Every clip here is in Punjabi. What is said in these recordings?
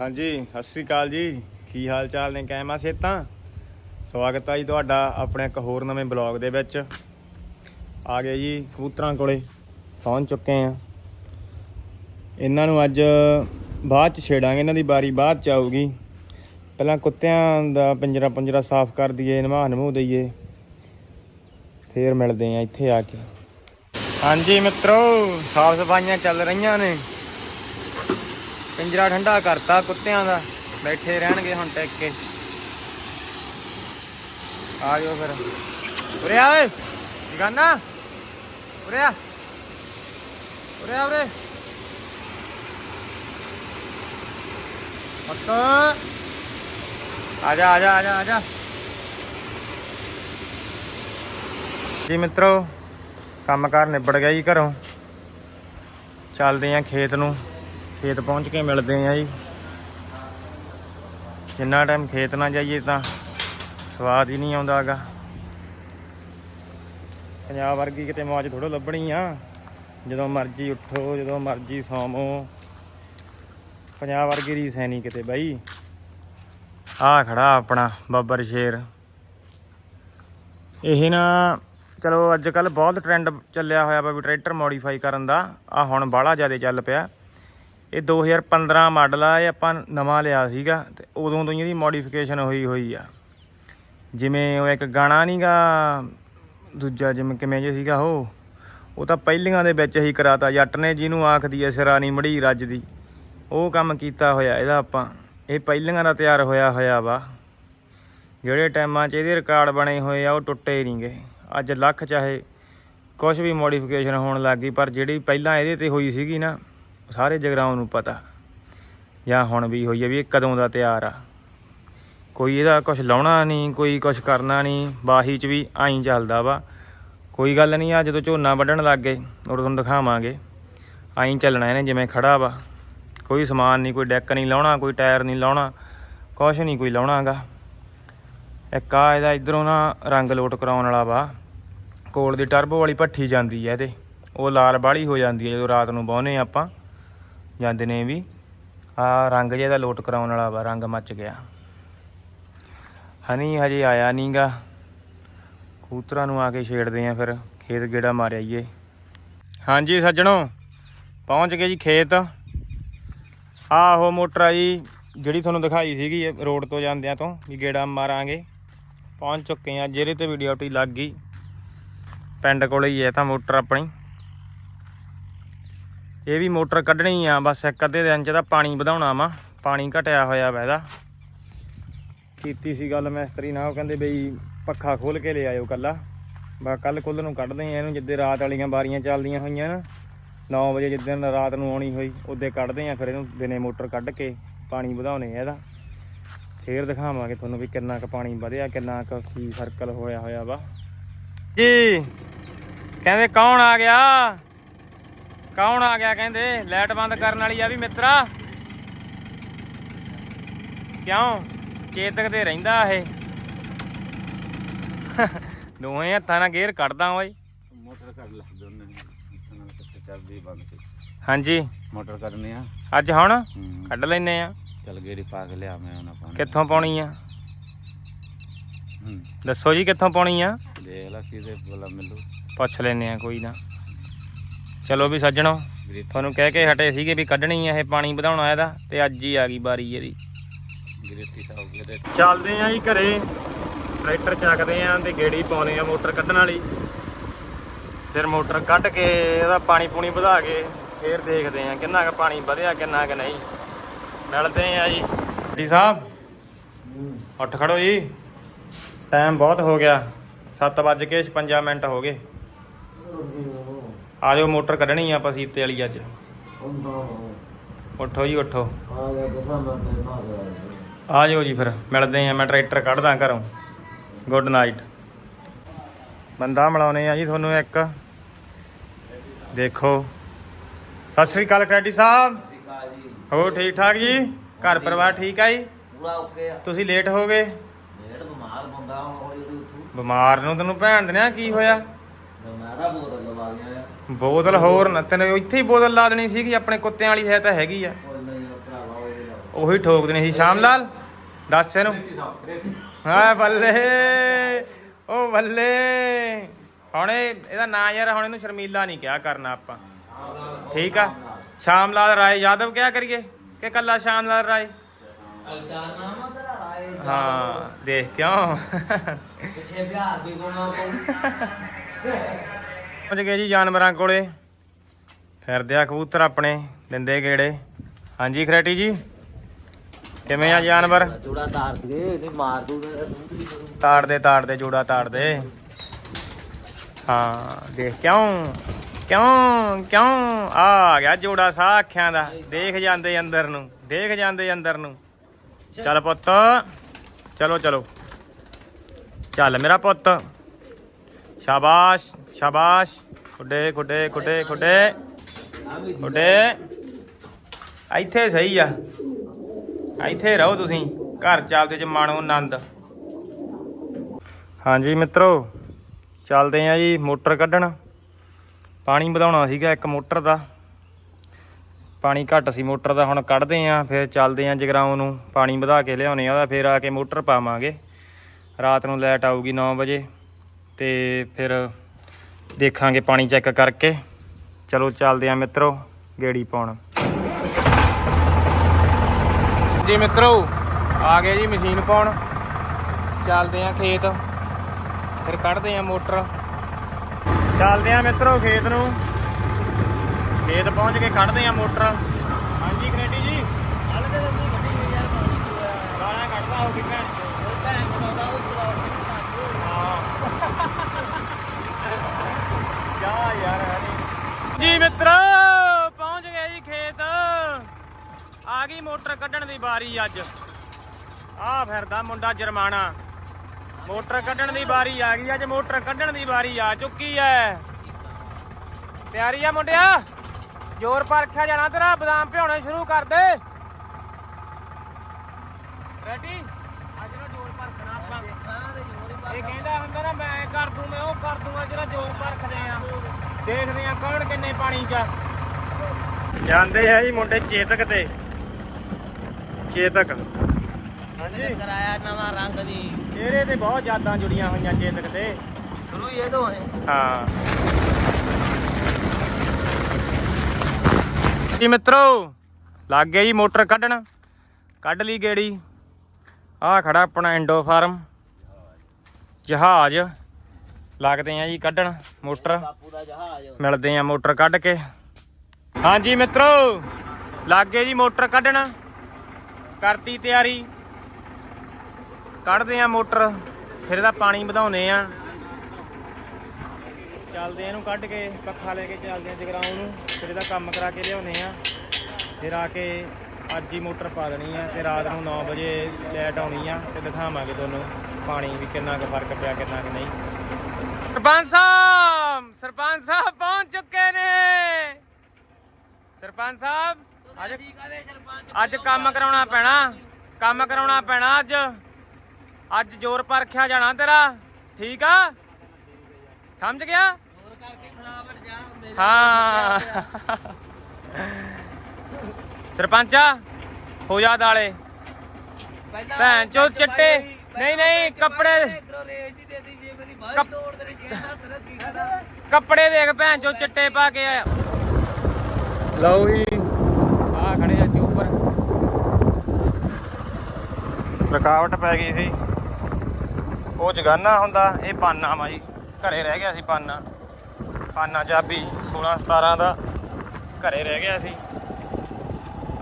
ਹਾਂਜੀ, ਸਤਿ ਸ੍ਰੀ ਅਕਾਲ ਜੀ। ਕੀ ਹਾਲ ਚਾਲ ਨੇ ਕਾਇਮਾ ਸੇਤਾਂ ਸਵਾਗਤ ਹੈ ਜੀ ਤੁਹਾਡਾ ਆਪਣੇ ਇੱਕ ਹੋਰ ਨਵੇਂ ਬਲੌਗ ਦੇ ਵਿੱਚ। ਆ ਗਏ ਜੀ ਕਬੂਤਰਾਂ ਕੋਲੇ, ਪਹੁੰਚ ਚੁੱਕੇ ਆ ਇਹਨਾਂ ਨੂੰ ਅੱਜ ਬਾਅਦ ਚ ਛੇੜਾਂਗੇ, ਇਹਨਾਂ ਦੀ ਬਾਰੀ ਬਾਅਦ ਚ ਆਊਗੀ। ਪਹਿਲਾਂ ਕੁੱਤਿਆਂ ਦਾ ਪਿੰਜਰਾ ਪੰਜਰਾ ਸਾਫ਼ ਕਰ ਦਈਏ, ਨਵਾ ਨਮੂ ਦਈਏ। ਫੇਰ ਮਿਲਦੇ ਆ ਇੱਥੇ ਆ ਕੇ। ਹਾਂਜੀ ਮਿੱਤਰੋ, ਸਾਫ਼ ਸਫਾਈਆਂ ਚੱਲ ਰਹੀਆਂ ਨੇ। ਪਿੰਜਰਾ ਠੰਡਾ ਕਰਤਾ, ਕੁੱਤਿਆਂ ਦਾ। ਬੈਠੇ ਰਹਿਣਗੇ ਹੁਣ ਟਿਕ ਕੇ। ਆ ਜਾਓ ਫਿਰ। ਉਰੇ ਆ ਓਏ ਗਾਨਾ ਉਰੇ ਆ। ਉਰੇ ਆ ਉਰੇ। ਮੱਤ ਆ ਜਾ ਆ ਜਾ ਆ ਜਾ ਆ ਜਾ। ਜੀ ਮਿੱਤਰੋ ਕੰਮਕਾਰ ਨਿਬੜ ਗਿਆ ਜੀ ਘਰੋਂ। ਚੱਲਦੇ ਆਂ ਖੇਤ ਨੂੰ। ਖੇਤ ਪਹੁੰਚ ਕੇ ਮਿਲਦੇ ਆ ਜੀ। ਜਿੰਨਾ ਟਾਈਮ ਖੇਤ ਨਾ ਜਾਈਏ ਤਾਂ ਸਵਾਦ ਹੀ ਨਹੀਂ ਆਉਂਦਾਗਾ ਪੰਜਾਬ ਵਰਗੀ ਕਿਤੇ ਮੌਜ ਥੋੜੋ ਲੱਭਣੀ ਆ। ਜਦੋਂ ਮਰਜ਼ੀ ਉੱਠੋ, ਜਦੋਂ ਮਰਜ਼ੀ ਸੌਵੋ। ਪੰਜਾਬ ਵਰਗੀ ਰੀਸ ਹੈ ਨਹੀਂ ਕਿਤੇ ਬਾਈ। ਆ ਖੜਾ ਆਪਣਾ ਬੱਬਰ ਸ਼ੇਰ। ਇਹ ਨਾ ਚਲੋ ਅੱਜ ਕੱਲ ਬਹੁਤ ਟ੍ਰੈਂਡ ਚੱਲਿਆ ਹੋਇਆ ਵਾ ਵੀ ਟਰੈਕਟਰ ਮੋਡੀਫਾਈ ਕਰਨ ਦਾ। ਆ ਹੁਣ ਬਾਹਲਾ ਜ਼ਿਆਦਾ ਚੱਲ ਪਿਆ। ਇਹ 2015 ਮਾਡਲ ਆ, ਇਹ ਆਪਾਂ ਨਵਾਂ ਲਿਆ ਸੀਗਾ ਤੇ ਉਦੋਂ ਤੋਂ ਇਹਦੀ ਮੋਡੀਫਿਕੇਸ਼ਨ ਹੋਈ ਹੋਈ ਆ। ਜਿਵੇਂ ਉਹ ਇੱਕ ਗਾਣਾ ਨਹੀਂਗਾ ਦੂਜਾ ਜਿਵੇਂ ਕਿਵੇਂ ਜੇ ਸੀਗਾ ਉਹ ਉਹ ਤਾਂ ਪਹਿਲੀਆਂ ਦੇ ਵਿੱਚ ਹੀ ਕਰਾਤਾ। ਜੱਟ ਨੇ ਜਿਹਨੂੰ ਆਖਦੀ ਐ ਨਹੀਂ ਮੜੀ ਰੱਜ ਦੀ, ਉਹ ਕੰਮ ਕੀਤਾ ਹੋਇਆ ਇਹਦਾ ਆਪਾਂ। ਇਹ ਪਹਿਲੀਆਂ ਦਾ ਤਿਆਰ ਹੋਇਆ ਹੋਇਆ ਵਾ। ਜਿਹੜੇ ਟਾਈਮਾਂ 'ਚ ਇਹਦੇ ਰਿਕਾਰਡ ਬਣੇ ਹੋਏ ਆ, ਉਹ ਟੁੱਟੇ ਨਹੀਂਗੇ ਅੱਜ ਲੱਖ ਚਾਹੇ ਕੁਝ ਵੀ ਮੋਡੀਫਿਕੇਸ਼ਨ ਹੋਣ ਲੱਗ ਗਈ, ਪਰ ਜਿਹੜੀ ਪਹਿਲਾਂ ਇਹਦੇ ਤੇ ਹੋਈ ਸੀਗੀ ਨਾ ਸਾਰੇ ਜਗਰਾਉਂ ਨੂੰ ਪਤਾ। ਜਾਂ ਹੁਣ ਵੀ ਹੋਈ ਹੈ ਵੀ ਇਹ ਕਦੋਂ ਦਾ ਤਿਆਰ ਆ। ਕੋਈ ਇਹਦਾ ਕੁਝ ਲਾਉਣਾ ਨਹੀਂ, ਕੋਈ ਕੁਝ ਕਰਨਾ ਨਹੀਂ, ਬਾਹੀ 'ਚ ਵੀ ਆਈ ਚੱਲਦਾ ਵਾ। ਕੋਈ ਗੱਲ ਨਹੀਂ ਆ ਜਦੋਂ ਝੋਨਾ ਵੱਢਣ ਲੱਗ ਗਏ, ਉਦੋਂ ਤੁਹਾਨੂੰ ਦਿਖਾਵਾਂਗੇ। ਆਈ ਚੱਲਣਾ ਇਹਨੇ ਜਿਵੇਂ ਖੜਾ ਵਾ। ਕੋਈ ਸਮਾਨ ਨਹੀਂ, ਕੋਈ ਡੈਕ ਨਹੀਂ ਲਾਉਣਾ, ਕੋਈ ਟਾਇਰ ਨਹੀਂ ਲਾਉਣਾ ਕੁਝ ਨਹੀਂ ਕੋਈ ਲਾਉਣਾਗਾ। ਇੱਕ ਆ ਇਹਦਾ ਇਧਰੋਂ ਨਾ ਰੰਗ ਲੋਟ ਕਰਾਉਣ ਵਾਲਾ ਵਾ। ਕੋਲ ਦੀ ਟਰਬੋ ਵਾਲੀ ਭੱਠੀ ਜਾਂਦੀ ਹੈ ਇਹਦੇ। ਉਹ ਲਾਲ ਬਾਹਲੀ ਹੋ ਜਾਂਦੀ ਹੈ ਜਦੋਂ ਰਾਤ ਨੂੰ ਬਾਹੁਨੇ ਆਪਾਂ। ਜਾਂਦੇ ਨੇ ਵੀ ਆ ਰੰਗ ਜਿਹਾ ਦਾ ਲੋਟ ਕਰਾਉਣ ਵਾਲਾ ਵਾ, ਰੰਗ ਮੱਚ ਗਿਆ। ਹਨੀ ਹਜੇ ਆਇਆ ਨਹੀਂਗਾ ਕੂਤਰਾਂ ਨੂੰ ਆ ਕੇ ਛੇੜਦੇ ਆ ਫਿਰ, ਖੇਤ ਗੇੜਾ ਮਾਰ ਆਈਏ। ਹਾਂਜੀ ਸੱਜਣੋ, ਪਹੁੰਚ ਗਏ ਜੀ ਖੇਤ। ਆਹੋ ਮੋਟਰ ਆ ਜੀ ਜਿਹੜੀ ਤੁਹਾਨੂੰ ਦਿਖਾਈ ਸੀਗੀ ਰੋਡ ਤੋਂ ਜਾਂਦਿਆਂ ਤੋਂ ਵੀ ਗੇੜਾ ਮਾਰਾਂਗੇ। ਪਹੁੰਚ ਚੁੱਕੇ ਆ ਜਿਹੜੇ ਤੇ ਵੀਡੀਓ ਟੀ ਲੱਗ ਗਈ। ਪਿੰਡ ਕੋਲੇ ਹੀ ਹੈ ਤਾਂ ਮੋਟਰ ਆਪਣੀ। ਇਹ ਵੀ ਮੋਟਰ ਕੱਢਣੀ ਆ, ਬਸ ਇੱਕ ਅੱਧੇ ਦਿਨ ਚ ਤਾਂ ਪਾਣੀ ਵਧਾਉਣਾ ਵਾ। ਪਾਣੀ ਘਟਿਆ ਹੋਇਆ ਵਾ ਇਹਦਾ। ਕੀਤੀ ਸੀ ਗੱਲ ਮਿਸਤਰੀ ਨਾਲ, ਉਹ ਕਹਿੰਦੇ ਬਈ ਪੱਖਾ ਖੋਲ ਕੇ ਲੈ ਆਇਓ ਕੱਲਾ ਬਾ ਕੱਲ ਕੁੱਲ ਨੂੰ ਕੱਢਦੇ ਆ ਇਹਨੂੰ, ਜਿੱਦੇ ਰਾਤ ਵਾਲੀਆਂ ਬਾਰੀਆਂ ਚੱਲਦੀਆਂ ਹੋਈਆਂ ਨਾ। 9 ਵਜੇ ਜਿੱਦਣ ਰਾਤ ਨੂੰ ਆਉਣੀ ਹੋਈ, ਉਹਦੇ ਕੱਢਦੇ ਆ ਫਿਰ ਇਹਨੂੰ, ਦਿਨੇ ਮੋਟਰ ਕੱਢ ਕੇ ਪਾਣੀ ਵਧਾਉਣੇ ਆ ਇਹਦਾ। ਫੇਰ ਦਿਖਾਵਾਂਗੇ ਤੁਹਾਨੂੰ ਵੀ ਕਿੰਨਾ ਕੁ ਪਾਣੀ ਵਧਿਆ, ਕਿੰਨਾ ਕੁ ਕੀ ਸਰਕਲ ਹੋਇਆ ਹੋਇਆ ਵਾ। ਜੀ, ਕਹਿੰਦੇ ਕੌਣ ਆ ਗਿਆ? ਕੌਣ ਆ ਗਿਆ ਕਹਿੰਦੇ? ਲਾਈਟ ਬੰਦ ਕਰਨ ਵਾਲੀ ਆ ਵੀ ਮਿੱਤਰਾ। ਕਿਉਂ? ਚੇਤਕ ਤੇ ਰਹਿੰਦਾ ਇਹ। ਦੋਵੇਂ ਹੱਥਾਂ ਨਾਲ ਗੇਅਰ ਕੱਢਦਾ ਓਏ ਮੋਟਰ ਕੱਢ ਲੈ ਦੋਨੇ। ਹੱਥਾਂ ਨਾਲ ਕਿੱਥੇ ਚੱਲਦੀ ਬੰਦ। ਕੇ ਹਾਂਜੀ। ਮੋਟਰ ਕੱਢਨੇ ਆ। ਅੱਜ ਹੁਣ। ਕੱਢ ਲੈਨੇ ਆ। ਚੱਲ ਗੇੜੀ ਪਾ ਕੇ ਲਿਆ ਮੈਂ ਉਹਨਾਂ ਪਾਣੀ ਕਿੱਥੋਂ ਪਾਉਣੀ ਆ? ਦੱਸੋ ਜੀ ਕਿੱਥੋਂ ਪਾਉਣੀ ਆ? ਦੇਖ ਲੈ ਕਿਤੇ ਬੋਲਾ ਮਿਲੂ ਪੁੱਛ ਲੈਨੇ ਆ ਕੋਈ ਨਾ। ਚਲੋ ਵੀ ਸੱਜਣੋ ਤੁਹਾਨੂੰ ਕਹਿ ਕੇ ਹਟੇ ਸੀਗੇ ਵੀ ਕੱਢਣੀ ਆ ਇਹ ਪਾਣੀ ਵਧਾਉਣਾ ਇਹਦਾ ਤੇ ਅੱਜ ਹੀ ਆ ਗਈ ਬਾਰੀ ਇਹਦੀ। ਚੱਲਦੇ ਆ ਜੀ ਘਰੇ ਟਰੈਕਟਰ ਚੱਕਦੇ ਆ ਤੇ ਗੇੜੀ ਪਾਉਨੇ ਆ ਮੋਟਰ ਕੱਢਣ ਵਾਲੀ। ਫਿਰ ਮੋਟਰ ਕੱਢ ਕੇ ਇਹਦਾ ਪਾਣੀ ਪੂਣੀ ਵਧਾ ਕੇ ਫੇਰ ਦੇਖਦੇ ਆ ਕਿੰਨਾ ਕੁ ਪਾਣੀ ਵਧਿਆ ਕਿੰਨਾ ਕੁ ਨਹੀਂ। ਮਿਲਦੇ ਆ ਜੀ। ਜੀ ਸਾਹਿਬ ਉੱਠ ਖੜੋ ਜੀ। ਟਾਈਮ ਬਹੁਤ ਹੋ ਗਿਆ। 7:56 ਮਿੰਟ ਹੋ ਗਏ। ਆ ਜਾਓ ਮੋਟਰ ਕੱਢਣੀ ਆ ਆਪਾਂ ਸੀਤੇ ਵਾਲੀ ਅੱਜ। ਉੱਠੋ ਜੀ ਉੱਠੋ। ਆ ਜਾਓ ਜੀ ਫਿਰ ਮਿਲਦੇ ਆ ਮੈਂ ਟਰੈਕਟਰ ਕੱਢਦਾ ਘਰੋਂ। ਗੁੱਡ ਨਾਈਟ ਬੰਦਾ ਮਿਲਾਉਨੇ ਆ ਜੀ ਤੁਹਾਨੂੰ ਇੱਕ। ਦੇਖੋ। ਸਤਿ ਸ੍ਰੀ ਅਕਾਲ ਕ੍ਰੈਡੀ ਸਾਹਿਬ। ਹੋ ਠੀਕ ਠਾਕ ਜੀ? ਘਰ ਪਰਿਵਾਰ ਠੀਕ ਆ ਜੀ? ਪੂਰਾ ਓਕੇ ਆ। ਤੁਸੀਂ ਲੇਟ ਹੋ ਗਏ? ਮੇੜ ਬਿਮਾਰ ਬੰਦਾ ਹੁਣ ਹੌਲੀ ਬਿਮਾਰ ਨੂੰ ਤੈਨੂੰ ਭੈਣ ਦੇ ਕੀ ਹੋਇਆ? ਮੈਂ ਤਾਂ ਬੋਤਲ ਹੋਰ ਨਾ ਤੈਨੂੰ ਇੱਥੇ ਹੀ ਬੋਤਲ ਲਾ ਦੇਣੀ ਸੀਗੀ ਆਪਣੇ ਕੁੱਤਿਆਂ ਵਾਲੀ ਹੈ ਤਾਂ ਹੈਗੀ ਆ। ਉਹ ਠੋਕ ਦੇਣੀ ਸੀ। ਸ਼ਾਮ ਲਾਲ ਦੱਸ ਇਹਨੂੰ। ਹਾਂ ਬੱਲੇ ਉਹ ਬੱਲੇ। ਹੁਣ ਇਹ ਇਹਦਾ ਨਾਂ ਯਾਰ ਹੁਣ ਇਹਨੂੰ ਸ਼ਰਮੀਲਾ ਨਹੀਂ ਕਿਹਾ ਕਰਨਾ ਆਪਾਂ। ਠੀਕ ਆ? ਸ਼ਾਮ ਲਾਲ ਰਾਏ ਯਾਦਵ ਕਿਆ ਕਰੀਏ? ਕਿ ਕੱਲਾ ਸ਼ਾਮ ਲਾਲ ਰਾਏ ਹਾਂ ਦੇਖ ਕਿਉਂ? ਪਿੱਛੇ ਬਿਹਾਰ ਵੀ ਸੁਣਾ ਪਊ ਪਹੁੰਚ ਗਏ ਜੀ ਜਾਨਵਰਾਂ ਕੋਲੇ। ਫਿਰਦੇ ਆ ਕਬੂਤਰ ਆਪਣੇ ਦਿੰਦੇ ਗੇੜੇ। ਹਾਂਜੀ ਖਰੇਟੀ ਜੀ ਕਿਵੇਂ ਆ ਜਾਨਵਰ? ਜੋੜਾ ਤਾਰ ਮਾਰ ਦੂ ਤੇ ਦੂਸਰੀ ਕਰੂ ਤਾੜ ਦੇ ਤਾੜ ਦੇ ਜੋੜਾ ਤਾੜ ਦੇ ਹਾਂ ਦੇਖ ਕਿਉਂ ਕਿਉਂ ਕਿਉਂ? ਆ ਆ ਗਿਆ ਜੋੜਾ ਸਾਹ ਅੱਖਾਂ ਦਾ। ਦੇਖ ਜਾਂਦੇ ਅੰਦਰ ਨੂੰ ਦੇਖ ਜਾਂਦੇ ਅੰਦਰ ਨੂੰ। ਚੱਲ ਪੁੱਤ ਚਲੋ ਚਲੋ। ਚੱਲ ਮੇਰਾ ਪੁੱਤ। ਸ਼ਾਬਾਸ਼। ਸ਼ਾਬਾਸ਼। ਖੁੱਡੇ ਖੁੱਡੇ ਖੁੱਡੇ ਖੁੱਡੇ। ਆ ਖੁੱਡੇ। ਇੱਥੇ ਸਹੀ ਆ। ਇੱਥੇ ਰਹੋ ਤੁਸੀਂ। ਘਰ ਚੱਲਦੇ ਚ ਮਾਣੋ ਆਨੰਦ। ਹਾਂਜੀ ਮਿੱਤਰੋ, ਚੱਲਦੇ ਆ ਜੀ ਮੋਟਰ ਕੱਢਣ। ਪਾਣੀ ਵਧਾਉਣਾ ਸੀਗਾ ਇੱਕ ਮੋਟਰ ਦਾ। ਪਾਣੀ ਘੱਟ ਸੀ ਮੋਟਰ ਦਾ, ਹੁਣ ਕੱਢਦੇ ਆ, ਫਿਰ ਚੱਲਦੇ ਆ ਜਗਰਾਉਂ ਨੂੰ। ਪਾਣੀ ਵਧਾ ਕੇ ਲਿਆਉਣੇ ਆ ਉਹਦਾ, ਫਿਰ ਆ ਕੇ ਮੋਟਰ ਪਾਵਾਂਗੇ। ਰਾਤ ਨੂੰ ਲਾਈਟ ਆਊਗੀ 9 ਵਜੇ। ਤੇ ਫਿਰ ਦੇਖਾਂਗੇ ਪਾਣੀ ਚੈੱਕ ਕਰਕੇ। ਚਲੋ ਚੱਲਦੇ ਆ ਮਿੱਤਰੋ, ਗੇੜੀ ਪਾਉਣ। ਜੀ ਮਿੱਤਰੋ, ਆ ਗਏ ਜੀ ਮਸ਼ੀਨ ਪਾਉਣ। ਚੱਲਦੇ ਆ ਖੇਤ। ਫਿਰ ਕੱਢਦੇ ਆ ਮੋਟਰ। ਚੱਲਦੇ ਆ ਮਿੱਤਰੋ ਖੇਤ ਨੂੰ। ਖੇਤ ਪਹੁੰਚ ਕੇ ਕੱਢਦੇ ਆ ਮੋਟਰ ਹਾਂਜੀ ਕਨੇਡੀ ਜੀ ਹਲ ਤੇ ਨਹੀਂ ਗੱਡੀ ਹੋਈ ਯਾਰ ਪਾਣੀ ਪੂਰਾ ਗਾਲਾਂ ਕੱਢਦਾ ਹੋਊਗੀ ਭੈਣ ਚੋ। ਉਹ ਭੈਣ ਬਣਾਉਂਦਾ ਉਹ ਪੂਰਾ ਜਾ ਯਾਰ ਜੀ ਮਿੱਤਰੋ ਪਹੁੰਚ ਗਏ ਜੀ ਖੇਤ ਆ ਗਈ ਮੋਟਰ ਕੱਢਣ ਅੱਜ। ਆ ਫਿਰਦਾ ਮੁੰਡਾ ਜਰਮਾਨਾ। ਮੋਟਰ ਕੱਢਣ ਦੀ ਵਾਰੀ ਆ ਗਈ, ਅੱਜ ਮੋਟਰ ਕੱਢਣ ਦੀ ਵਾਰੀ ਆ ਚੁੱਕੀ ਐ। ਤਿਆਰੀ ਆ ਮੁੰਡਿਆ? ਜ਼ੋਰ ਪਰਖਿਆ ਜਾਣਾ ਤੇਰਾ, ਬਦਾਮ ਭਿਉਣੇ ਸ਼ੁਰੂ ਕਰ ਦੇ। ਰੈਡੀ ਅੱਜ ਨਾ ਜ਼ੋਰ ਪਰਖਣਾ ਆਪਾਂ। ਇਹ ਕਹਿੰਦਾ ਹੁੰਦਾ ਨਾ, ਮੈਂ ਕਰ ਦੂੰ, ਮੈਂ ਉਹ ਕਰ ਦੂੰਗਾ ਜਿਹੜਾ ਜੋਰ ਪਰਖਦੇ ਆ। ਦੇਖਦੇ ਆ ਕੌਣ ਕਿੰਨੇ ਪਾਣੀ 'ਚ। ਜਾਂਦੇ ਆ ਜੀ ਮੁੰਡੇ ਚੇਤਕ ਤੇ। ਚੇਤਕ। ਹਾਂਜੀ। ਕਰਾਇਆ ਨਵਾਂ ਰੰਗ ਦੀ। ਚਿਹਰੇ ਤੇ ਬਹੁਤ ਯਾਦਾਂ ਜੁੜੀਆਂ ਹੋਈਆਂ ਚੇਤਕ ਤੇ। ਸ਼ੁਰੂ ਇਹ ਤੋਂ ਹੈ। ਹਾਂ। ਜੀ ਮਿੱਤਰੋ ਲੱਗ ਗਿਆ ਜੀ ਮੋਟਰ ਕੱਢਣ। ਕੱਢ ਲਈ ਗੇੜੀ। ਆਹ ਖੜਾ ਆਪਣਾ ਇੰਡੋ ਫਾਰਮ ਜਹਾਜ਼। ਲੱਗਦੇ ਆ ਜੀ ਕੱਢਣ ਮੋਟਰ। ਬਾਪੂ ਦਾ ਜਹਾਜ਼। ਮਿਲਦੇ ਆ ਮੋਟਰ ਕੱਢ ਕੇ। ਹਾਂਜੀ ਮਿੱਤਰੋ ਲੱਗ ਗਏ ਜੀ ਮੋਟਰ ਕੱਢਣ। ਕਰਤੀ ਤਿਆਰੀ। ਕੱਢਦੇ ਆ ਮੋਟਰ, ਫਿਰ ਇਹਦਾ ਪਾਣੀ ਵਧਾਉਨੇ ਆ ਚੱਲਦੇ ਆ ਇਹਨੂੰ ਕੱਢ ਕੇ, ਪੱਖਾ ਲੈ ਕੇ ਚੱਲਦੇ ਆ ਜਗਰਾਉਂ ਨੂੰ, ਫਿਰ ਇਹਦਾ ਕੰਮ ਕਰਾ ਕੇ ਲਿਆਉਨੇ ਆ ਫਿਰ ਆ ਕੇ ਅੱਜ ਹੀ ਮੋਟਰ ਪਾ ਦੇਣੀ ਆ ਤੇ ਰਾਤ ਨੂੰ 9 ਵਜੇ ਲਾਈਟ ਆਉਣੀ ਆ ਤੇ ਦਿਖਾਵਾਂਗੇ ਤੁਹਾਨੂੰ ਪਾਣੀ ਵੀ ਕਿੰਨਾ ਕੁ ਫ਼ਰਕ ਪਿਆ, ਕਿੰਨਾ ਕੁ ਨਹੀਂ। ਸਰਪੰਚ ਸਾਹਿਬ ਸਰਪੰਚ ਸਾਹਿਬ ਪਹੁੰਚ ਚੁੱਕੇ ਨੇ। ਸਰਪੰਚ ਸਾਹਿਬ। ਅੱਜ ਠੀਕ ਆਵੇ ਸਰਪੰਚ ਅੱਜ ਕੰਮ ਕਰਾਉਣਾ ਪੈਣਾ। ਕੰਮ ਕਰਾਉਣਾ ਪੈਣਾ ਅੱਜ। ਅੱਜ ਜ਼ੋਰ ਪਰਖਿਆ ਜਾਣਾ ਤੇਰਾ। ਠੀਕ ਆ? ਸਮਝ ਗਿਆ? ਹੋਰ ਕਰਕੇ ਫਟਾਫਟ ਜਾ ਮੇਰੇ ਹਾਂ। ਸਰਪੰਚਾ ਹੋ ਜਾ ਦਾਲੇ। ਭੈਣ ਚੋ ਚਿੱਟੇ। ਨਹੀਂ ਨਹੀਂ ਕੱਪੜੇ ਹੀ ਕੱਪੜੇ ਦੇਖ ਭੈਣ ਚੋ ਚਿੱਟੇ ਪਾ ਕੇ ਆਇਆ। ਲਓ ਜੀ ਆ ਖੜੇ ਆ ਚੋਪਰ ਥਕਾਵਟ ਪੈ ਗਈ ਸੀ। ਉਹ ਜਗਾਨਾ ਹੁੰਦਾ, ਇਹ ਪਾਨਾ ਵਾ ਜੀ ਘਰੇ ਰਹਿ ਗਿਆ ਸੀ ਪਾਨਾ। ਪਾਨਾ ਚਾਬੀ 16 17 ਦਾ ਘਰੇ ਰਹਿ ਗਿਆ ਸੀ।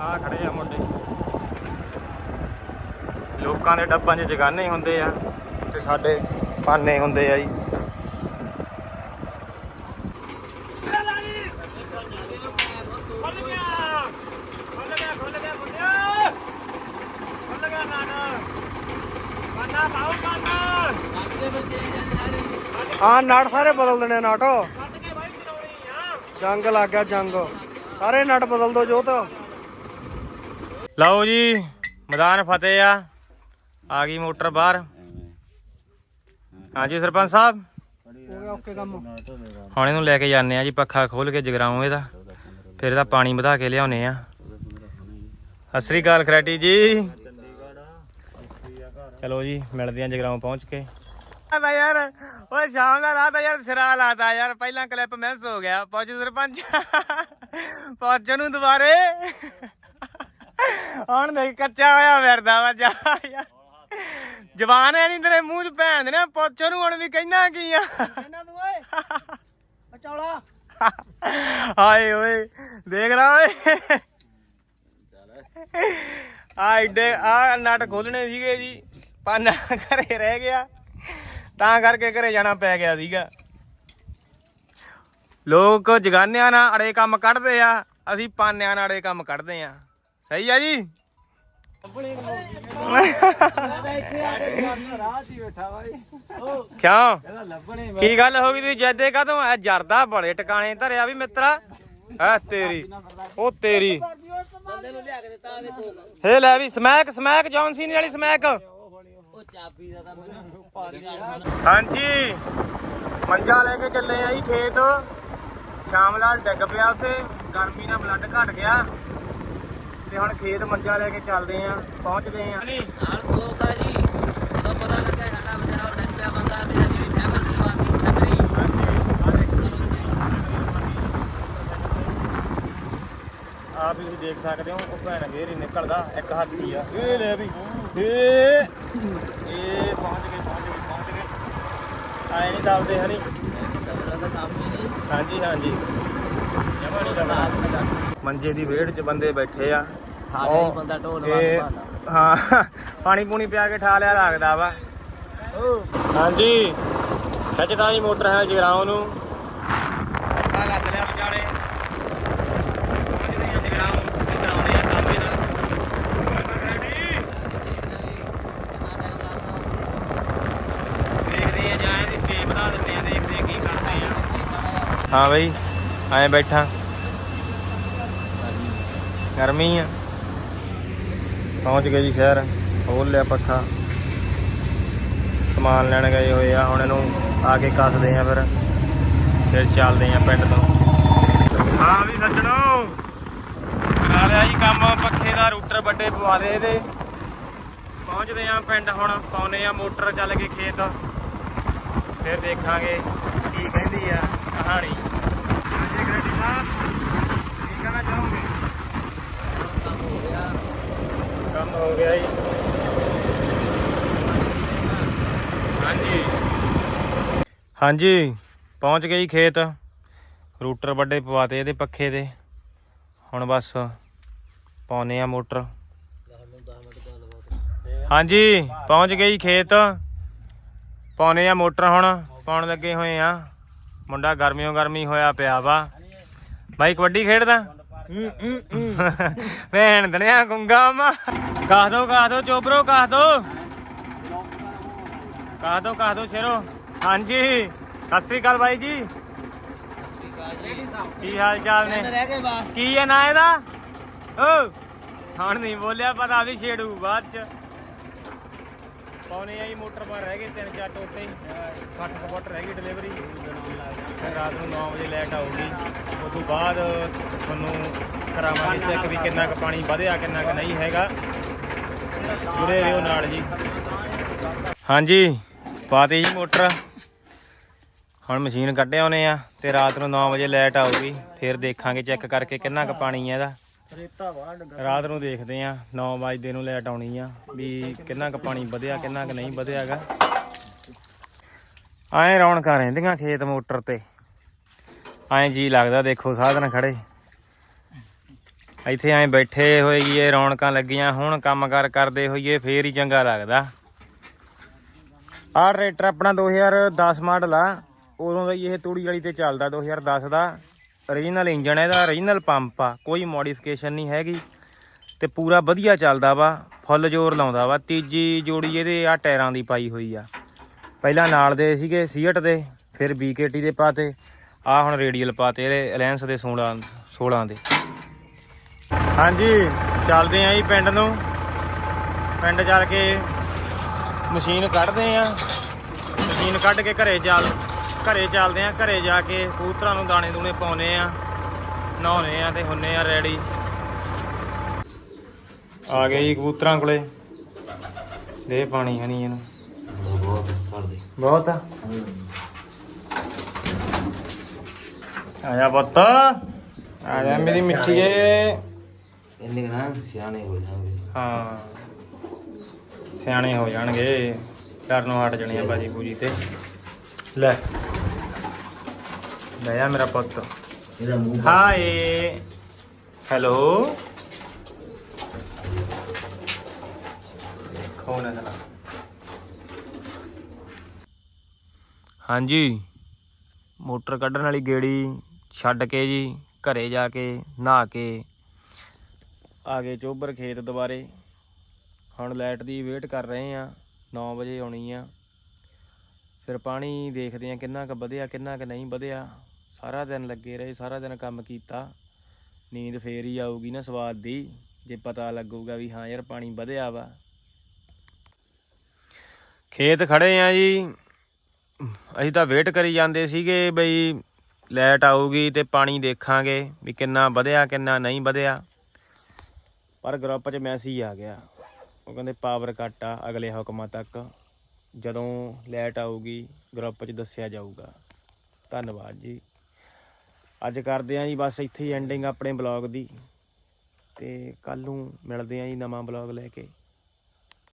ਆ ਖੜੇ ਆ ਮੁੰਡੇ। ਲੋਕਾਂ ਦੇ ਡੱਬਾਂ 'ਚ ਜਗਾਨੇ ਹੁੰਦੇ ਆ ਤੇ ਸਾਡੇ ਪਾਨੇ ਹੁੰਦੇ ਆ ਜੀ ਖੁੱਲ ਗਿਆ ਖੁੱਲ ਗਿਆ ਖੁੱਲ ਗਿਆ ਮੁੰਡਿਆ ਖੁੱਲ ਗਿਆ ਨਾਨਾ ਪਾਨਾ ਪਾਓ ਪਾਨਾ ਦੇ ਬੱਚੇ ਸਾਰੇ ਹਾਂ ਨਟ ਸਾਰੇ ਬਦਲ ਦੇਣੇ ਨਟ। ਜੰਗ ਲੱਗ ਗਿਆ ਜੰਗ। ਸਾਰੇ ਨਟ ਬਦਲ ਦੋ ਜੋਤ। ਲਓ ਜੀ ਮੈਦਾਨ ਫਤਿਹ ਆ। ਆ ਗਈ ਮੋਟਰ ਬਾਹਰ। ਹਾਂਜੀ ਸਰਪੰਚ ਸਾਹਿਬ। ਹੋ ਗਿਆ ਓਕੇ ਕੰਮ। ਹੁਣ ਇਹਨੂੰ ਲੈ ਕੇ ਜਾਂਦੇ ਆ ਜੀ ਪੱਖਾ ਖੋਲ ਕੇ ਜਗਰਾਉਂ ਇਹਦਾ। ਫਿਰ ਇਹਦਾ ਪਾਣੀ ਵਧਾ ਕੇ ਲਿਆਉਨੇ ਆ। ਸਤਿ ਸ੍ਰੀ ਅਕਾਲ ਖਰੈਟੀ ਜੀ। ਚਲੋ ਜੀ ਮਿਲਦੇ ਆਂ ਜਗਰਾਉਂ ਪਹੁੰਚ ਕੇ। ਆਦਾ ਯਾਰ। ਓਏ ਸ਼ਾਮ ਦਾ ਲਾਤਾ ਯਾਰ ਸਿਰਾ ਲਾਤਾ ਯਾਰ। ਪਹਿਲਾਂ ਕਲਿੱਪ ਮਿਸ ਹੋ ਗਿਆ। ਪਹੁੰਚ ਸਰਪੰਚ। ਪਹੁੰਚ ਨੂੰ ਦੁਬਾਰੇ। ਹੁਣ ਦੇਖ ਕੱਚਾ ਹੋਇਆ ਫਿਰਦਾ ਵਾ ਜਾ ਯਾਰ। ਜਵਾਨ ਐ ਨਹੀਂ ਤੇਰੇ ਮੂੰਹ 'ਚ ਭੈਣ ਦੇ ਨਾ। ਪੁੱਛ ਨੂੰ ਹੁਣ ਵੀ ਕਹਿਣਾ ਕੀ ਆ। ਓਏ। ਅਚੌਲਾ ਹਾਏ ਓਏ ਦੇਖ ਲਾ ਓਏ। ਆ ਏਡੇ ਆ ਨਟ ਖੋਲਣੇ ਸੀਗੇ ਜੀ। ਪਾਨਾ ਘਰੇ ਰਹਿ ਗਿਆ। ਤਾਂ ਕਰਕੇ ਘਰੇ ਜਾਣਾ ਪੈ ਗਿਆ ਸੀਗਾ। ਲੋਕ ਜਗਾਨਿਆਂ ਨਾਲ ਅੜੇ ਕੰਮ ਕੱਢਦੇ ਆ, ਅਸੀਂ ਪਾਨਿਆਂ ਨਾਲ ਅੜੇ ਕੰਮ ਕੱਢਦੇ ਆ। ਸਹੀ ਆ ਜੀ? ਕਿਉਂ? ਕੀ ਗੱਲ ਹੋ ਗਈ ਤੁਸੀਂ ਜੈਦੇ ਕਾਦੋਂ ਐ ਜਰਦਾ ਬੜੇ ਟਿਕਾਣੇ ਧਰਿਆ ਵੀ ਮਿੱਤਰਾ। ਐ ਤੇਰੀ, ਉਹ ਤੇਰੀ। ਹੇ ਲੈ ਵੀ, ਸਮੈਕ ਸਮੈਕ ਜੌਨਸੀਨ ਵਾਲੀ ਸਮੈਕ। ਉਹ ਚਾਬੀ ਦਾ ਤਾਂ ਮੈਨੂੰ ਹਾਂਜੀ। ਮੰਜਾ ਲੈ ਕੇ ਚੱਲੇ ਆ ਜੀ ਖੇਤ। ਸ਼ਾਮ ਲਾਲ ਡਿੱਗ ਪਿਆ ਉੱਥੇ। ਗਰਮੀ ਨਾਲ ਬਲੱਡ ਘਟ ਗਿਆ। ਤੇ ਹੁਣ ਖੇਤ ਮੰਜਾ ਲੈ ਕੇ ਚੱਲਦੇ ਆ। ਪਹੁੰਚਦੇ ਆ। ਨਾਲ ਲੋਕ ਆ ਜੀ। ਜਦੋਂ ਪਤਾ ਲੱਗਾ ਸਾਡਾ ਵਿਚਾਰਾ ਉਹ ਡੱਕਿਆ ਬੰਦਾ ਤੇ ਅਸੀਂ ਵੀ ਫੈਮਿਲੀ ਨੂੰ ਆਂਦੀ ਛਤਰੀ ਆਪ ਵੀ ਤੁਸੀਂ ਦੇਖ ਸਕਦੇ ਹੋ ਉਹ ਭੈਣ ਫੇਰ ਹੀ ਨਿਕਲਦਾ ਇੱਕ ਹੱਥ ਹੀ ਆ। ਇਹ ਲੈ ਵੀ। ਏ ਇਹ ਪਹੁੰਚ ਗਏ ਪਹੁੰਚ ਗਏ ਪਹੁੰਚ ਗਏ ਆਏ ਨਹੀਂ ਦੱਬਦੇ ਹਣੀ ਦਬੜਾ ਦਾ ਕੰਮ ਹੀ ਨਹੀਂ ਹਾਂਜੀ ਹਾਂਜੀ। ਜਮਾ ਨਹੀਂ ਦੱਬਦਾ ਮੰਜੇ ਦੀ ਵੇੜ 'ਚ ਬੰਦੇ ਬੈਠੇ ਆ। ਉਹ ਬੰਦਾ ਢੋਲ ਇਹ- ਵਾਲਾ ਹਾਂ ਪਾਣੀ ਪੂਣੀ ਪਿਆ ਕੇ ਠਾ ਲਿਆ ਲੱਗਦਾ ਵਾ। ਹਾਂਜੀ। ਖਿੱਚਦਾ ਜੀ ਮੋਟਰ ਹੈ ਜਗਰਾਉਂ ਨੂੰ ਅੱਖਾਂ ਲੱਗ ਲਿਆ ਵਿਚਾਲੇ ਪਹੁੰਚਦੇ ਆ ਜਗਰਾਉਂ ਇੱਧਰ ਆਉਣੇ ਆ ਕੰਮ ਇਹਦਾ ਦੇਖਦੇ ਆ ਜਾਂ ਇਹਦੀ ਸਟੇਪ ਵਧਾ ਦਿੰਦੇ ਆ ਦੇਖਦੇ ਆ ਕੀ ਕਰਦੇ ਆ ਹਾਂ ਬਈ ਐਂ ਬੈਠਾ। ਗਰਮੀ। ਆ। ਪਹੁੰਚ ਗਏ ਜੀ ਸ਼ਹਿਰ ਖੋਲ ਲਿਆ ਪੱਖਾ। ਸਮਾਨ ਲੈਣ ਗਏ ਹੋਏ ਆ ਹੁਣ ਇਹਨੂੰ ਆ ਕੇ ਕੱਸਦੇ ਆ ਫਿਰ। ਫਿਰ ਚੱਲਦੇ ਆ ਪਿੰਡ ਤੋਂ। ਹਾਂ ਵੀ ਸੱਜਣੋ। ਕਰਾ ਲਿਆ ਜੀ ਕੰਮ ਪੱਖੇ ਦਾ ਰੂਟਰ ਵੱਡੇ ਪਵਾ ਦੇ ਇਹਦੇ। ਪਹੁੰਚਦੇ ਆ ਪਿੰਡ ਹੁਣ ਪਾਉਨੇ ਆ ਮੋਟਰ ਚੱਲ ਕੇ ਖੇਤ। ਫਿਰ ਦੇਖਾਂਗੇ ਕੀ ਕਹਿੰਦੀ ਆ। ਕਹਾਣੀ ਜੀ ਗ੍ਰੈਡੀ ਸਾਹਿਬ ਕੀ ਕਹਿਣਾ ਚਾਹੋਗੇ ਕੰਮ ਹੋ ਗਿਆ ਜੀ। ਹਾਂਜੀ। ਹਾਂਜੀ ਪਹੁੰਚ ਗਏ ਜੀ ਖੇਤ। ਰੂਟਰ ਵੱਡੇ ਪਵਾਤੇ ਇਹਦੇ ਪੱਖੇ ਦੇ ਹੁਣ ਬਸ ਪਾਉਨੇ ਆ ਮੋਟਰ। ਹਾਂਜੀ ਪਹੁੰਚ ਗਏ ਜੀ ਖੇਤ। ਪਾਉਨੇ ਆ ਮੋਟਰ ਹੁਣ ਪਾਉਣ ਲੱਗੇ ਹੋਏ ਆ ਮੁੰਡਾ ਗਰਮੀਓ ਗਰਮੀ ਹੋਇਆ ਪਿਆ ਵਾ। ਬਾਈ ਕਬੱਡੀ ਖੇਡਦਾ? ਭੈਣ ਦਣਿਆ ਗੁੰਗਾ ਮਾ। ਕਾਹ ਦੋ ਕਾਹ ਦੋ ਚੋਬਰੋ ਕਾਹ ਦੋ? ਕਾਹ ਦੋ ਕਾਹ ਦੋ ਸ਼ੇਰੋ? ਹਾਂਜੀ। ਸਤਿ ਸ੍ਰੀ ਅਕਾਲ ਬਾਈ ਜੀ। ਕੀ ਹਾਲ ਚਾਲ ਨੇ ਕੀ ਹੈ ਨਾ ਇਹਦਾ? ਓ ਹੁਣ ਨਹੀਂ ਬੋਲਿਆ ਪਤਾ ਵੀ ਛੇੜੂ ਬਾਅਦ ਚ। ਪੌਣੇ ਆਈ ਮੋਟਰ ਪਰ ਰਹਿ ਗਏ ਤਿੰਨ ਚਾਰ ਟੋਟੇ। 60 ਫੁੱਟ ਰਹਿ ਗਈ ਡਿਲੀਵਰੀ ਫਿਰ ਰਾਤ ਨੂੰ 9 ਵਜੇ ਲੈਟ ਆਊਗੀ। ਉਸ ਤੋਂ ਬਾਅਦ ਤੁਹਾਨੂੰ ਕਰਾਵਾਂਗੇ ਚੈੱਕ ਵੀ ਕਿੰਨਾ ਕੁ ਪਾਣੀ ਵਧਿਆ, ਕਿੰਨਾ ਕੁ ਨਹੀਂ ਹੈਗਾ। ਜੁੜੇ ਰਹੋ ਨਾਲ ਜੀ। ਹਾਂਜੀ, ਪਾਤੀ ਜੀ ਮੋਟਰ। ਹੁਣ ਮਸ਼ੀਨ ਕੱਢਿਆ ਆਉਨੇ ਆ ਤੇ ਰਾਤ ਨੂੰ 9 ਵਜੇ ਲਾਈਟ ਆਊਗੀ। ਫਿਰ ਦੇਖਾਂਗੇ ਚੈੱਕ ਕਰਕੇ ਕਿੰਨਾ ਕੁ ਪਾਣੀ ਹੈ ਇਹਦਾ। ਰਾਤ ਨੂੰ ਦੇਖਦੇ ਆ 9 ਵਜੇ ਨੂੰ ਲਾਈਟ ਆਉਣੀ ਆ, ਵੀ ਕਿੰਨਾ ਕੁ ਪਾਣੀ ਵਧਿਆ, ਕਿੰਨਾ ਕੁ ਨਹੀਂ ਵਧਿਆਗਾ। ਐਂ ਰੌਣਕਾਂ ਰਹਿੰਦੀਆਂ ਖੇਤ ਮੋਟਰ ਤੇ। ਐਂ ਜੀ ਲੱਗਦਾ ਦੇਖੋ ਸਾਧਨ ਖੜੇ। ਇੱਥੇ ਐਂ ਬੈਠੇ ਹੋਈਏ, ਰੌਣਕਾਂ ਲੱਗੀਆਂ, ਹੁਣ ਕੰਮ ਕਾਰ ਕਰਦੇ ਹੋਈਏ, ਫੇਰ ਹੀ ਚੰਗਾ ਲੱਗਦਾ। ਆਹ ਟਰੈਕਟਰ ਆਪਣਾ 2010 ਮਾਡਲ ਆ, ਉਦੋਂ ਦਾ ਹੀ ਇਹ ਤੂੜੀ ਵਾਲੀ ਤੇ ਚੱਲਦਾ 2010 ਦਾ। ਓਰੀਜਨਲ ਇੰਜਨ ਹੈ ਇਹਦਾ ਓਰੀਜਨਲ ਪੰਪ ਆ, ਕੋਈ ਮੋਡੀਫਿਕੇਸ਼ਨ ਨਹੀਂ ਹੈਗੀ ਤੇ ਪੂਰਾ ਵਧੀਆ ਚੱਲਦਾ ਵਾ ਫੁੱਲ ਜ਼ੋਰ ਲਾਉਂਦਾ ਵਾ, ਤੀਜੀ ਜੋੜੀ ਇਹਦੇ ਆ ਟਾਇਰਾਂ ਦੀ ਪਾਈ ਹੋਈ ਆ। ਪਹਿਲਾਂ ਨਾਲ ਦੇ ਸੀਗੇ ਸੀਟ ਦੇ, ਫਿਰ BKT ਦੇ ਪਾਤੇ ਆ ਹੁਣ ਰੇਡੀਅਲ ਪਾਤੇ ਇਹਦੇ ਅਲਾਈਅੰਸ ਦੇ 16 16 ਦੇ। ਹਾਂਜੀ, ਚੱਲਦੇ ਆਂ ਜੀ ਪਿੰਡ ਨੂੰ। ਪਿੰਡ ਚੱਲ ਕੇ ਮਸ਼ੀਨ ਕੱਢਦੇ ਆਂ। ਮਸ਼ੀਨ ਕੱਢ ਕੇ ਘਰੇ ਚੱਲ। ਘਰੇ ਚੱਲਦੇ ਆਂ ਘਰੇ ਜਾ ਕੇ ਕਬੂਤਰਾਂ ਨੂੰ ਦਾਣੇ ਦੂਣੇ ਪਾਉਨੇ ਆ ਨਹਾਉਨੇ ਆ ਤੇ ਹੁੰਨੇ ਆ ਰੈਡੀ। ਆ ਗਏ ਜੀ ਕਬੂਤਰਾਂ ਕੋਲੇ। ਦੇ ਪਾਣੀ ਹਣੀ ਇਹਨੂੰ। ਬਹੁਤ ਸਰਦੀ ਬਹੁਤ ਆ। ਆ ਜਾ ਪੁੱਤ ਆ ਜਾ ਮੇਰੀ ਮਿੱਠੀਏ ਇੰਨੇ ਨਾ ਸਿਆਣੇ ਹੋ ਜਾਣਗੇ। ਹਾਂ। ਸਿਆਣੇ ਹੋ ਜਾਣਗੇ। ਡਰ ਨੂੰ ਹਟ ਜਣੇ ਆ ਬਾਜੀ ਬੂਜੀ ਤੇ। ਲੈ। ਲੈ ਆ ਮੇਰਾ ਪੁੱਤ। ਇਹਦਾ ਮੂੰਹ ਹਾਏ ਹੈਲੋ ਜਨਾ ਹਾਂਜੀ। ਮੋਟਰ ਕੱਢਣ ਵਾਲੀ ਗੇੜੀ ਛੱਡ ਕੇ ਜੀ ਘਰੇ ਜਾ ਕੇ ਨਹਾ ਕੇ ਆ ਗਏ ਚੋਬਰ ਖੇਤ ਦੁਬਾਰੇ। ਹੁਣ ਲਾਈਟ ਦੀ ਵੇਟ ਕਰ ਰਹੇ ਆ 9 ਵਜੇ ਆਉਣੀ ਆ। ਫਿਰ ਪਾਣੀ ਦੇਖਦੇ ਆ ਕਿੰਨਾ ਕੁ ਵਧਿਆ ਕਿੰਨਾ ਕੁ ਨਹੀਂ ਵਧਿਆ। ਸਾਰਾ ਦਿਨ ਲੱਗੇ ਰਹੇ, ਸਾਰਾ ਦਿਨ ਕੰਮ ਕੀਤਾ। ਨੀਂਦ ਫੇਰ ਹੀ ਆਊਗੀ ਨਾ ਸਵਾਦ ਦੀ, ਜੇ ਪਤਾ ਲੱਗੂਗਾ ਵੀ ਹਾਂ ਯਾਰ ਪਾਣੀ ਵਧਿਆ ਵਾ। ਖੇਤ ਖੜੇ ਆ ਜੀ। ਅਸੀਂ ਤਾਂ ਵੇਟ ਕਰੀ ਜਾਂਦੇ ਸੀਗੇ ਬਈ ਲਾਈਟ ਆਊਗੀ ਤੇ ਪਾਣੀ ਦੇਖਾਂਗੇ ਵੀ ਕਿੰਨਾ ਵਧਿਆ, ਕਿੰਨਾ ਨਹੀਂ ਵਧਿਆ। ਪਰ ਗਰੁੱਪ 'ਚ ਮੈਸੇਜ ਆ ਗਿਆ। ਉਹ ਕਹਿੰਦੇ ਪਾਵਰ ਕੱਟ ਆ ਅਗਲੇ ਹੁਕਮਾਂ ਤੱਕ। ਜਦੋਂ ਲਾਈਟ ਆਊਗੀ ਗਰੁੱਪ 'ਚ ਦੱਸਿਆ ਜਾਊਗਾ। ਧੰਨਵਾਦ ਜੀ। ਅੱਜ ਕਰਦੇ ਆਂ ਜੀ ਬਸ ਇੱਥੇ ਹੀ ਐਂਡਿੰਗ ਆਪਣੇ ਬਲੌਗ ਦੀ। ਤੇ ਕੱਲ ਨੂੰ ਮਿਲਦੇ ਆਂ ਜੀ ਨਵਾਂ ਬਲੌਗ ਲੈ ਕੇ।